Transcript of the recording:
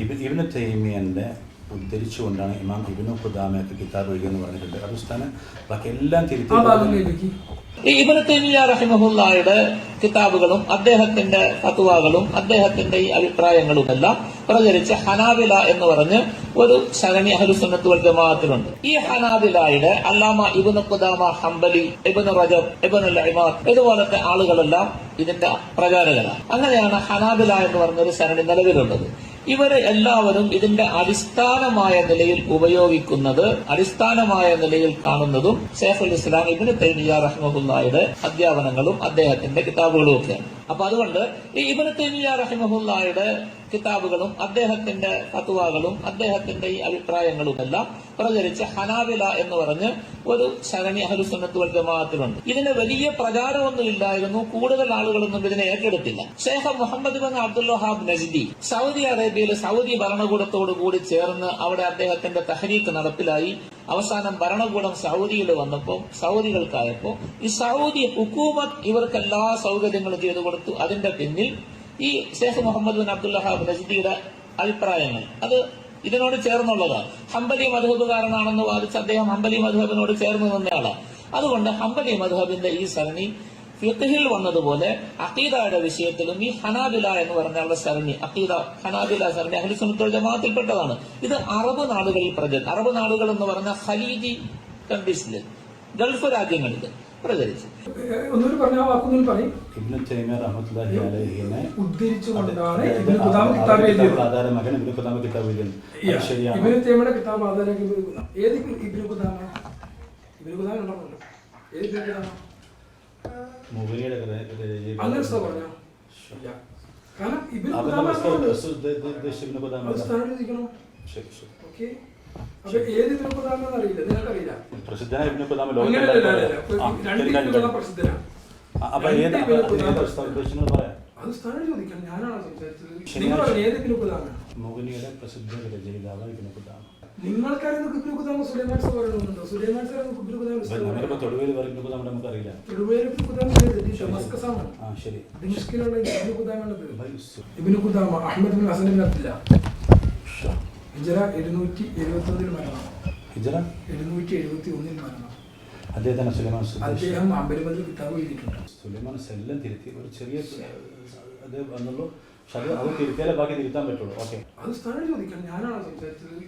ഇബ് ഇബിന് തൈമിയന്റെ ഉദ്ധരിച്ചുകൊണ്ടാണ് ഇമാം ഇബിനു ഖുദാമയൊക്കെ കിതാബ് എഴുതിയെന്ന് പറഞ്ഞിട്ടുണ്ട്. അത് ഉസ്താന് ബാക്കി എല്ലാം തിരുത്തി ഈ ഇബ്നു തൈമിയ റഹിമഹുല്ലായുടെ കിതാബുകളും അദ്ദേഹത്തിന്റെ ഫത്വാകളും അദ്ദേഹത്തിന്റെ ഈ അഭിപ്രായങ്ങളും എല്ലാം പ്രചരിച്ച ഹനാബില എന്ന് പറഞ്ഞ് ഒരു ശരണി അഹലുസന്നത്ത് വൽ ജമാഅത്തിലുണ്ട്. ഈ ഹനാബിലായുടെ അല്ലാമ ഇബ്നു ഖുദാമ ഹംബലി ഇബ്നു റജബ് ഇബ്നുൽ ഇമാദ് ഇതുപോലത്തെ ആളുകളെല്ലാം ഇതിന്റെ പ്രചാരകരാണ്. അങ്ങനെയാണ് ഹനാബില എന്ന് പറഞ്ഞൊരു ശരണി നിലവിലുള്ളത്. ഇവരെ എല്ലാവരും ഇതിന്റെ അടിസ്ഥാനമായ നിലയിൽ ഉപയോഗിക്കുന്നത് അടിസ്ഥാനമായ നിലയിൽ കാണുന്നതും ഷേഖുൽ ഇസ്ലാം ഇബിന് തൈമിയ റഹ്മുല്ലായുടെ അധ്യാപനങ്ങളും അദ്ദേഹത്തിന്റെ കിതാബുകളും ഒക്കെയാണ് അപ്പൊ അതുകൊണ്ട് ഈ ഇബന് തൈമിയ റഹിമഹുല്ലായുടെ കിതാബുകളും അദ്ദേഹത്തിന്റെ ഫത്വാകളും അദ്ദേഹത്തിന്റെ ഈ അഭിപ്രായങ്ങളും എല്ലാം പ്രചരിച്ച് ഹനാബില എന്ന് പറഞ്ഞ് ഒരു ശരണി അഹലുസന്നത്ത് ജമാഅത്തിലുണ്ട്. ഇതിന് വലിയ പ്രചാരമൊന്നും ഇല്ലായിരുന്നു കൂടുതൽ ആളുകളൊന്നും ഇതിനെ ഏറ്റെടുത്തില്ല. Sheikh Muhammad bin Abdul Wahab Najdi Saudi അറേബ്യയിൽ സൗദി ഭരണകൂടത്തോടു കൂടി ചേർന്ന് അവിടെ അദ്ദേഹത്തിന്റെ തഹരീക്ക് നടപ്പിലായി. അവസാനം ഭരണകൂടം സൗദിയിൽ വന്നപ്പോൾ സൗദികൾക്കായപ്പോ ഈ സൗദി ഹുക്കൂമത്ത് ഇവർക്ക് എല്ലാ സൗകര്യങ്ങളും ചെയ്തു കൊടുത്തു. അതിന്റെ പിന്നിൽ ഈ ഷേഖ് മുഹമ്മദ് ബിൻ അബ്ദുല്ലഹാബ് വഹാബ് നജ്ദിയുടെ അഭിപ്രായങ്ങൾ. അത് ഇതിനോട് ചേർന്നുള്ളതാണ്. ഹംബലി മധുബുകാരനാണെന്ന് വാദിച്ച അദ്ദേഹം ഹംബലി മധുഹബിനോട് ചേർന്ന് നിന്നയാളാണ്. അതുകൊണ്ട് ഹംബലി മധുഹബിന്റെ ഈ സരണി ഫിഖിൽ വന്നതുപോലെ അഖീദയുടെ വിഷയത്തിലും ഈ ഹനാബില എന്ന് പറഞ്ഞുള്ള സരണി അഖീദ ഹനാബില സരണി അഹ്ലുസുന്നത്തുൽ ജമാഅത്തിൽപ്പെട്ടതാണ്. ഇത് അറബ് നാടുകളിൽ പ്രചരി അറബ് നാടുകൾ എന്ന് പറഞ്ഞ ഖലീജി കൺട്രീസിൽ ഗൾഫ് രാജ്യങ്ങളിൽ പ്രചരിച്ചു. ഒന്നുകൂടി പറഞ്ഞ വാക്കുകൾ പറയും. ഇബ്നു തൈമിയ റഹ്മത്തുള്ളാഹി അലൈഹിനെ ഉദ്ധരിച്ചുകൊണ്ടാണ് ഇബ്നു ഖുദാമ കിതാബ് എഴുതിയത്. ആധാര മകൻ ഇബ്നു ഖുദാമ കിതാബ് എഴുതിയത് ശരിയാണ്. ഇബ്നു തേമയുടെ കിതാബ് ആധാരം ഏത് ഇബിന് ഖുദാമ ഇബ്നു ഖുദാമ ഉണ്ടോ? ഏത് ഇബിന് ഖുദാമ മുബിനിയുടെ. അങ്ങനെ പറഞ്ഞോ? കാരണം ഓക്കെ. പ്രസിദ്ധനായ അപ്പൊ ഏത് ഉദ്ദേശിക്കുന്നത് പറയാം? സ്ഥാനം ചോദിക്കണം. ഞാനാണ് സംസാരിച്ചത്? പറഞ്ഞു ഏത് ഖുദാമ മുഗനിയുടെ പ്രസിദ്ധ രചയിതാവ് ഖുദാമ നിങ്ങൾക്കറിയുന്ന കുബിന് സുലൈമാൻ സാർ പറയുന്നുണ്ടോ? സുലൈമാൻ സാർ കുബിന് ഖുദാമ ഇപ്പൊ നമ്മളിപ്പോ തൊടുവേലി പറയും ഇബ്നു ഖുദാമ നമുക്കറിയില്ല തൊടുപുഴയിലെ ഖുദാമ ആ ശരി. ദിമിഷ്കിലുള്ള ഇബിന് ഉസ്. Ibn Qudama. Ahmad bin Hasan bin Abdillah. ഹിജറ ഇരുന്നൂറ്റി എഴുപത്തി ഒന്നിൽ മരണം. ഹിജറ? എഴുന്നൂറ്റി എഴുപത്തി ഒന്നിൽ മരണം. അദ്ദേഹത്തിന് സുലൈമാൻ അദ്ദേഹം അമ്പലബദൽ കിതാബ് എഴുതിയിട്ടുണ്ട്. സുലൈമാൻ എല്ലാം തിരുത്തി ഒരു ചെറിയ അത് വന്നുള്ളൂ പക്ഷെ അത് അത് തിരുത്തിയാലേ ബാക്കി തിരുത്താൻ പറ്റുള്ളൂ. ഓക്കെ. അത് സ്ഥാനം ചോദിക്കണം. ഞാനാണ് സംസാരിച്ചത്.